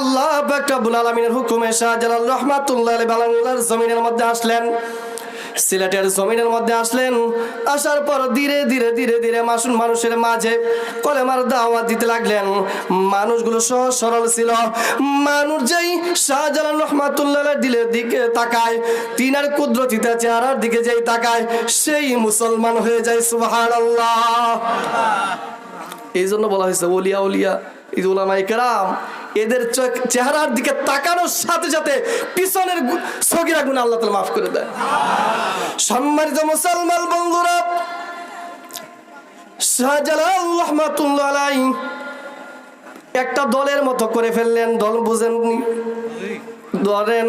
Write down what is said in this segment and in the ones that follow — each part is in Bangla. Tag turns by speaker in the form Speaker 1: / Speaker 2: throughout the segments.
Speaker 1: আল্লাহ বাকরাবুল আলমিনের হুকুমে শাহজালাল রহমাতুল্লাহ বাংলার জমিনের মধ্যে আসলেন। সিলেটের জমিনের মধ্যে আসলেন। আসার পর ধীরে ধীরে ধীরে ধীরে মাসুন মানুষের মাঝে কলেমার দাওয়াত দিতে লাগলেন। মানুষগুলো সহজ সরল ছিল। মানুষ যেই শাহজালাল রহমাতুল্লাহ দিলের দিকে তাকায়, তিনার কুদরতিতে চেহারার দিকে যেই তাকায়, সেই মুসলমান হয়ে যায়, সুবহানাল্লাহ। এই জন্য বলা হয়েছে, ওলিয়া ওলিয়া ঈদ উলামাই কেরাম এদের চেহারার দিকে তাকানোর সাথে সাথে পিছনের সগিরা গুণ আল্লাহ তালা মাফ করে দেয়। সম্মানিত মুসলমান বন্ধুরা একটা দলের মতো করে ফেললেন, দল বুঝেননি। ধরেন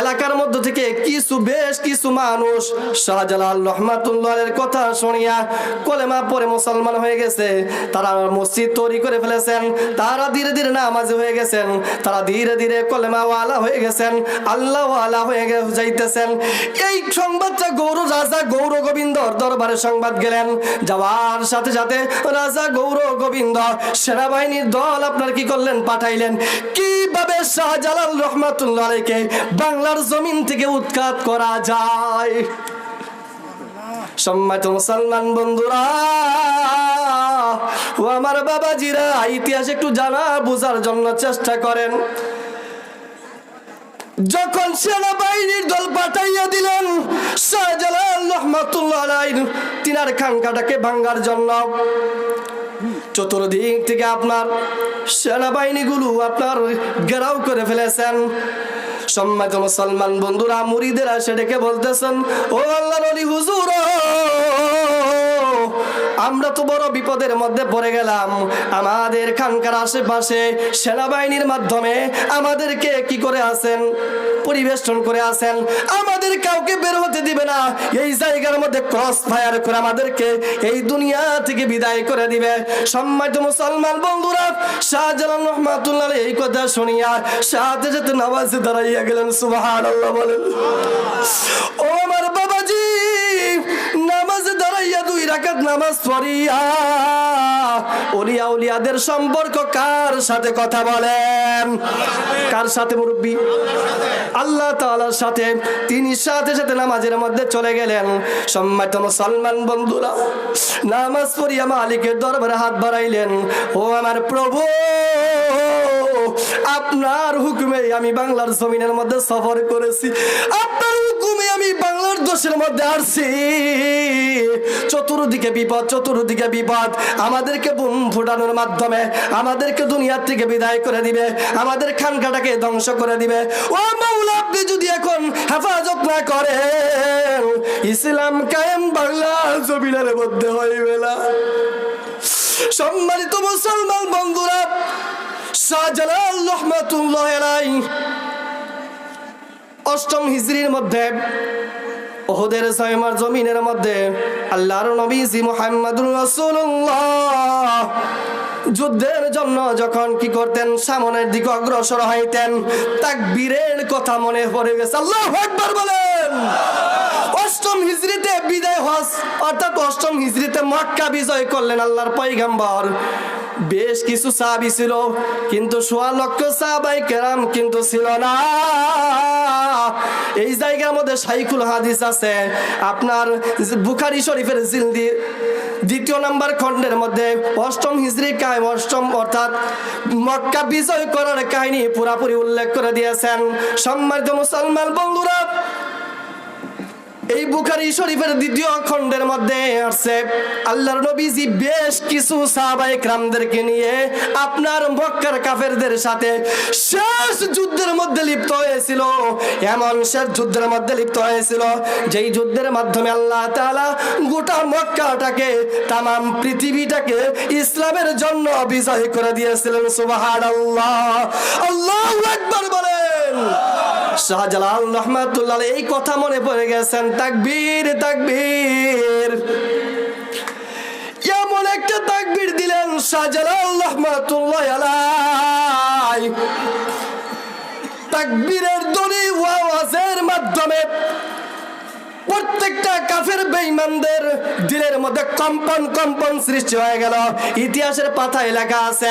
Speaker 1: এলাকার মধ্য থেকে কিছু বেশ কিছু মানুষ শাহজালাল রহমাতুল্লাহের কথা শুনিয়া কলেমা পরে মুসলমান হয়ে গেছে। তারা মসজিদ তৈরি করে ফেলেছেন, তারা ধীরে ধীরে নামাজি হয়ে গেছেন, তারা ধীরে ধীরে কলেমা ওয়ালা হয়ে গেছেন আল্লাহ ওয়ালা হয়ে যাইতেছেন। এই সংবাদটা গৌর রাজা গৌর গোবিন্দর দরবারে সংবাদ গেলেন। যাওয়ার সাথে সাথে রাজা গৌর গোবিন্দ সেনাবাহিনীর দল আপনার কি করলেন? পাঠাইলেন। কীভাবে শাহজালাল রহমাতুল্লাহ আলাইকে বাংলার জমিন থেকে উৎখাত করা যায়? সম্মানিত মুসলমান বন্ধুরা, ও আমার বাবাজিরা, ইতিহাস একটু জানা, বোঝার জন্য চেষ্টা করেন। যখন সেনাবাহিনীর দল পাঠাইয়া দিলেন, শাহজালাল রহমাতুল্লাহ তিনার খানকাটাকে ভাঙ্গার জন্য চতুর্দিক থেকে আপনার সেনাবাহিনীগুলো আপনার গেরাও করে ফেলেছেন। সম্মানিত মুসলমান বন্ধুরা, মুরিদেরা সেটাকে বলতেছেন, ও আল্লাহ হুজুর আমরা তো বড় বিপদের মধ্যে পড়ে গেলাম। আমাদের খানকার আশেপাশে সেনাবাহিনীর মাধ্যমে আমাদেরকে কি করে আছেন? পরিবেষ্টন করে আছেন। আমাদের কাউকে বের হতে দিবে না। এই জায়গার মধ্যে ক্রস ফায়ার করে আমাদেরকে এই দুনিয়া থেকে বিদায় করে দিবে। সম্মানিত মুসলমান বন্ধুরা, শাহজালাল রহমাতুল্লাহ এই কথা শুনিয়া সাথে সাথে নামাজে দাঁড়াইয়া গেলেন। সুবহানাল্লাহ বলেন। রাকাত নামাজ পড়িয়া ওলিয়া উলিয়াদের সম্পর্ক কার সাথে কথা বলেন? কার সাথে মুরব্বী? আল্লাহ তাআলার সাথে। তিনি সাথে সাথে নামাজের মধ্যে চলে গেলেন। সম্মানিত মুসলমান বন্ধুরা, নামাজ পড়িয়া মালিকের দরবারে হাত বাড়াইলেন। ও আমার প্রভু, আপনার হুকুমে আমি বাংলার জমিনের মধ্যে সফর করেছি। আপনার আমি মধ্যে আসছি চতুর্দিকে বিপদ চতুর্দিকে বিপদ। আমাদেরকে বুম ফুটানোর মাধ্যমে আমাদেরকে দুনিয়ার থেকে বিদায় করে দিবে। আমাদের খানকাটাকে ধ্বংস করে দিবে। ও মাওলা, আপনি যদি এখন হেফাজত না করেন, ইসলাম কায়েম বাংলা জমিনের মধ্যে হইবে না। সম্মানিত মুসলমান বন্ধুরা, শাহজালাল রহমাতুল্লাহ অষ্টম হিজরির মধ্যে ওহদের সাইমার জমিনের মধ্যে আল্লাহর নবীজি মুহাম্মদুর রাসূলুল্লাহ যুদ্ধের জন্য যখন কি করতেন, সামনের দিকে অগ্রসর হইতেন, তাকবীরের কথা মনে পড়ে গেছে। আল্লাহু আকবার বলেন! অষ্টম হিজরিতে বিদায় হজ, অর্থাৎ অষ্টম হিজরিতে মক্কা বিজয় করলেন আল্লাহর পয়গাম্বর। বেশ কিছু সাহাবি ছিল, কিন্তু সোয়া লক্ষ সাহাবাই কেরাম কিন্তু ছিল না। এই জায়গার মধ্যে সাইকুল হাদিস আছে, আপনার বুখারি শরীফের জিলদি দ্বিতীয় নাম্বার খণ্ডের মধ্যে অষ্টম হিজরি কায়েম, অষ্টম অর্থাৎ মক্কা বিজয় করার কাহিনী পুরাপুরি উল্লেখ করে দিয়েছেন। সম্মানিত মুসলমান বন্ধুরা এই বুখারি শরীফের দ্বিতীয় খণ্ডের মধ্যে আসছে, আল্লাহর নবীজি বেশ কিছু সাহাবায়ে کرامদেরকে নিয়ে আপনার মক্কার কাফেরদের সাথে শেষ যুদ্ধের মধ্যে লিপ্ত হয়েছিল। এমন শেষ যুদ্ধের মধ্যে লিপ্ত হয়েছিল, যেই যুদ্ধের মাধ্যমে আল্লাহ তাআলা গোটা মক্কাটাকে তাম পৃথিবীটাকে ইসলামের জন্য বিজয় করে দিয়েছিলেন। সুবহানাল্লাহ। আল্লাহু আকবার বলেন। শাহজালাল রহমাতুল্লাহ এই কথা মনে পড়ে গেছেন, তাকবীর তাকবীর। এমন একটা তাকবীর দিলেন শাহজালাল রহমাতুল্লাহ আলাই তাকবীরের দলি ওয়াজের মাধ্যমে প্রত্যেকটা কাফের বেঈমানদের দিলের মধ্যে কম্পন কম্পন সৃষ্টি হয়ে গেল। ইতিহাসের পাতায় লেখা আছে,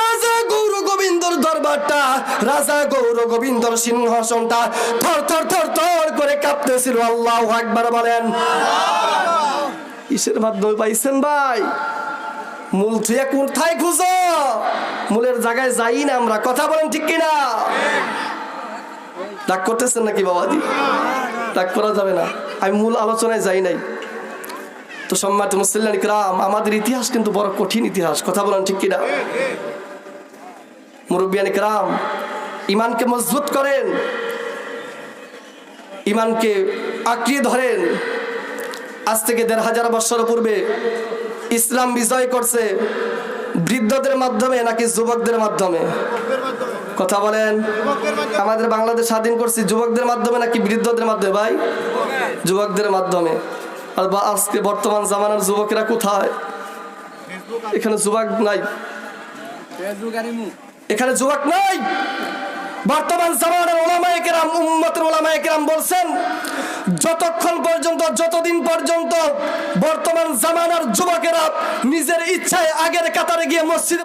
Speaker 1: রাজা গৌর গোবিন্দর দরবারটা, রাজা গৌর গোবিন্দর সিংহাসনটা থর থর থর থর করে কাঁপতেছিল। আল্লাহ একবার বলেন। কিসের মাধ্যমে পাইছেন ভাই? মূল থুয়া কোথায় খুঁজো? মূলের জায়গায় যাই না আমরা। কথা বলেন ঠিক কিনা? রাগ করতেছেন নাকি বাবাজি? রাগ করা যাবে না। আমি মূল আলোচনায় যাই নাই। তো সম্মানিত মুসলিম ইকরাম, আমাদের ইতিহাস কিন্তু বড় কঠিন ইতিহাস। কথা বলেন ঠিক কিনা? মুরব্বিয়ান ইকরাম ইমানকে মজবুত করেন ইমানকে আঁকড়িয়ে ধরেন। আজ থেকে দেড় হাজার বছর পূর্বে ইসলাম বিজয় করছে বৃদ্ধদের মাধ্যমে নাকি যুবকদের মাধ্যমে? কথা বলেন। আমাদের বাংলাদেশ স্বাধীন করছি যুবকদের মাধ্যমে নাকি বৃদ্ধদের মাধ্যমে, ভাই? যুবকদের মাধ্যমে। আর আজকে বর্তমান জামানার যুবকেরা কোথায়? এখানে যুবক নাই। এখানে যুবক নাই। বর্তমান জামানার ওলামায়ে কেরাম, উম্মতের ওলামায়ে কেরাম বলছেন, যতক্ষণ পর্যন্ত, যতদিন পর্যন্ত বর্তমান জামানার যুবকেরা নিজের ইচ্ছায় আগের কাতারে গিয়ে মসজিদে